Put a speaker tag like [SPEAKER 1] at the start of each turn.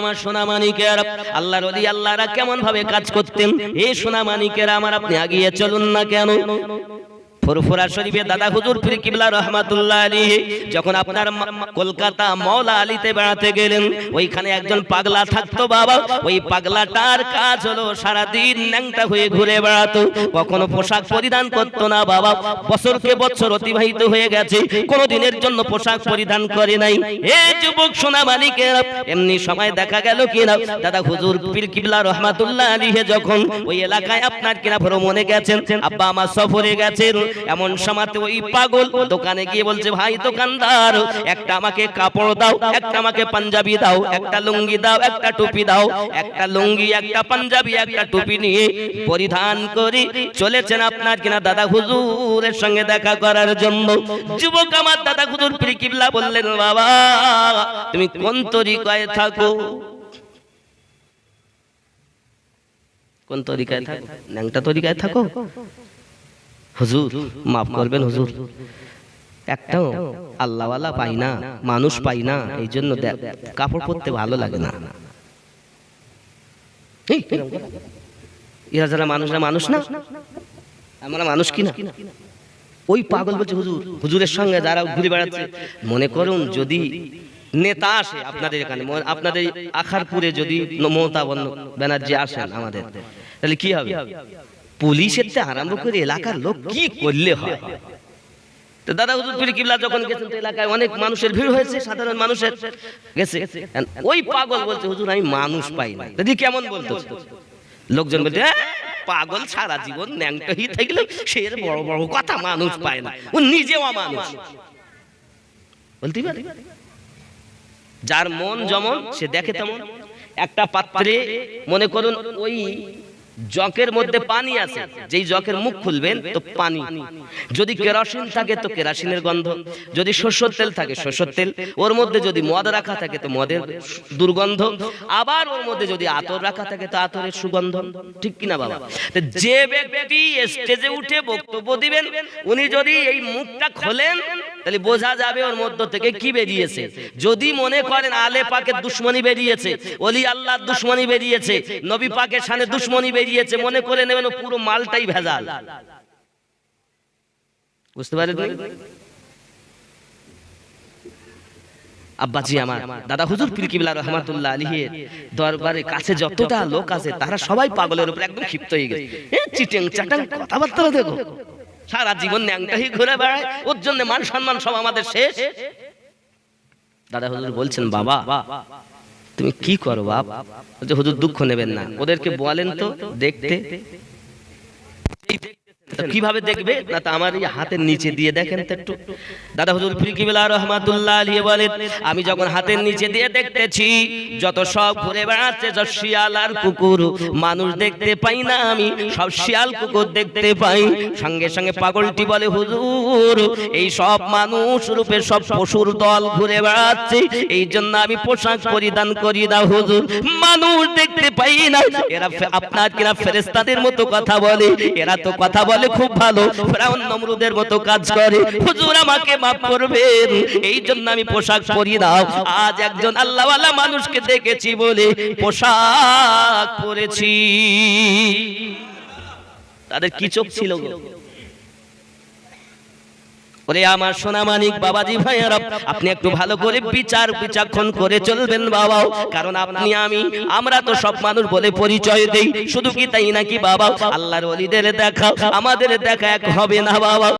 [SPEAKER 1] আমার আল্লাহর আল্লাহরা কেমন ভাবে কাজ করতেন? এই সোনা মানিকের, আমার আপনি আগিয়ে চলুন না কেন? ফুরফুরা শরীফে দাদা হুজুর পীর কিবলা রহমাতুল্লাহ আলাইহি, যখন আপনার কলকাতা মওলা আলীতে বেড়াতে গেলেন, ওইখানে একজন পাগলা থাকতো বাবা, ওই পাগলাটার কাজ হলো সারা দিন ন্যাংটা হয়ে ঘুরে বেড়াতো, কখনো পোশাক পরিধান করতো না বাবা, বছরকে বছর অতিবাহিত হয়ে গেছে কোনো দিনের জন্য পোশাক পরিধান করে নাই। এ যুবক সোনা মালিকের, এমনি সময় দেখা গেল কিনা? দাদা হুজুর পীর কিবলা রহমাতুল্লাহ আলাইহি যখন ওই এলাকায় আপনার কিনা ভ্রমণে গেছেন, আব্বা আমার সফরে গেছেন এমন সময়তে ওই পাগল দোকানে গিয়ে বলছে, ভাই দোকানদার, একটা আমাকে কাপড় দাও, একটা আমাকে পাঞ্জাবি দাও, একটা লুঙ্গি দাও, একটা টুপি দাও, একটা লুঙ্গি, একটা পাঞ্জাবি, একটা টুপি নিয়ে পরিধান করি। চলেছেন আপনার কিনা দাদা হুজুরের সঙ্গে দেখা করার জন্য। যুবক আমার দাদা হুজুর পীর কিবলা বললেন, বাবা, তুমি কোন তরিকায় থাকো? কোন তরিকায় থাকো? ন্যাংটা তরিকায় থাকো? হুজুর, মাফ করবেন হুজুর। একটাও আল্লাহওয়ালা পাই না, মানুষ পাই না এই জন্য কাপড় পরতে ভালো লাগে না। এরা যারা মানুষরা মানুষ না, আমরা মানুষ কি না? ওই পাগল বলছে, হুজুর, হুজুরের সঙ্গে যারা ঘুরে বেড়াচ্ছে, মনে করুন যদি নেতা আসে আপনাদের এখানে আপনাদের আখারপুরে যদি মমতা বন্দ- ব্যানার্জি আসেন আমাদের, তাহলে কি হবে? পুলিশের থেকে আরম্ভ করে এলাকার লোক কি করলে হয়? তো দাদা হুজুর পীর কিবলা যখন গেছেন তো এলাকায় অনেক মানুষের ভিড় হয়েছে সাধারণ মানুষের গেছে ওই পাগল বলছে হুজুর আমি মানুষ পাই না। দিদি কেমন বলতো? লোকজন বলছে "হ্যাঁ, পাগল সারা জীবন ন্যাংটহি থাকলে সে বড় বড় কথা মানুষ পায় না। ও নিজেও মানুষ বলতে পারি। যার মন যেমন সে দেখে তেমন। একটা পাত্রে মনে করুন ওই জকের মধ্যে পানি আছে। যেই জকের মুখ খুলবেন, তো পানি। যদি কেরোসিন থাকে, তো কেরোসিনের গন্ধ। যদি সরষের তেল থাকে সরষের তেল। ওর মধ্যে যদি মদ রাখা থাকে, তো মদের দুর্গন্ধ। আবার ওর মধ্যে যদি আতর রাখা থাকে, তো আতরের সুগন্ধ। ঠিক কিনা বাবা? যে ব্যক্তি স্টেজে উঠে বক্তব্য দিবেন, উনি যদি এই মুখটা খোলেন তাহলে বোঝা যাবে ওর মধ্য থেকে কি বেরিয়েছে। যদি মনে করেন আলে পাকের দুশ্মনী বেরিয়েছে অলি আল্লাহর দুশ্মনী বেরিয়েছে, নবী পাকের সামনে দুশ্মনী বেরিয়েছে, মনে করে নেবেন পুরো মালটাই ভেজাল। বুঝতে পারেন আব্বাজি আমার, দাদা হুজুর পীর কিবলা রহমাতুল্লাহ আলিহের দরবারে কাছে যতটা লোক আছে, তারা সবাই পাগলের উপর একদম ক্ষিপ্ত হয়ে গেছে। চিটেং চাটাং কথাবার্তা দেখো। সারা জীবন ন্যাংটাই ঘুরে বেড়ায়। ওর জন্য মান সম্মান সব আমাদের শেষ। দাদা হুজুর বলছেন বাবা তুমি কি করো বাপ? হুজুর দুঃখ নেবেন না। ওদেরকে বলেন তো দেখতে। তো কীভাবে দেখবে? না তো আমার এই হাতের নিচে দিয়ে দেখেন তো একটু। দাদা হুজুর ফিরকিবিল্লাহ রহমাতুল্লাহ আলিয়ে বলেন আমি যখন হাতের নিচে দিয়ে দেখতেছি যত সব ঘুরে বেড়াচ্ছে যত শিয়াল আর কুকুর মানুষ দেখতে পাই না আমি সব শিয়াল কুকুর দেখতে পাই। সঙ্গে সঙ্গে পাগলটি বলে হুজুর এই সব মানুষ রূপে সব পশুর দল ঘুরে বেড়াচ্ছে এই জন্য আমি পোশাক পরিধান করি না হুজুর। মানুষ দেখতে পাই না। এরা আপনার কিনা ফেরেস্তাদের মতো কথা বলে এরা তো কথা বলে খুব ভালো, ফেরাউন নমরুদের মতো কাজ করে। হুজুর আমাকে মাফ করবেন। এই জন্য আমি পোশাক পরি দাও। আজ একজন আল্লাহওয়ালা মানুষকে দেখেছি বলে পোশাক পরেছি। তাদের কি চোখ ছিল? ওরে আমার সোনা মানিক বাবাজি ভাইয়েরা, আপনি একটু ভালো করে বিচার বিচক্ষণ করে চলবেন বাবাও। কারণ আপনি আমি, আমরা তো সব মানুষ বলে পরিচয় দেই। শুধু কি তাই নাকি বাবা আল্লাহর ওলিদের দেখা, আমাদের দেখা এক হবে না বাবা।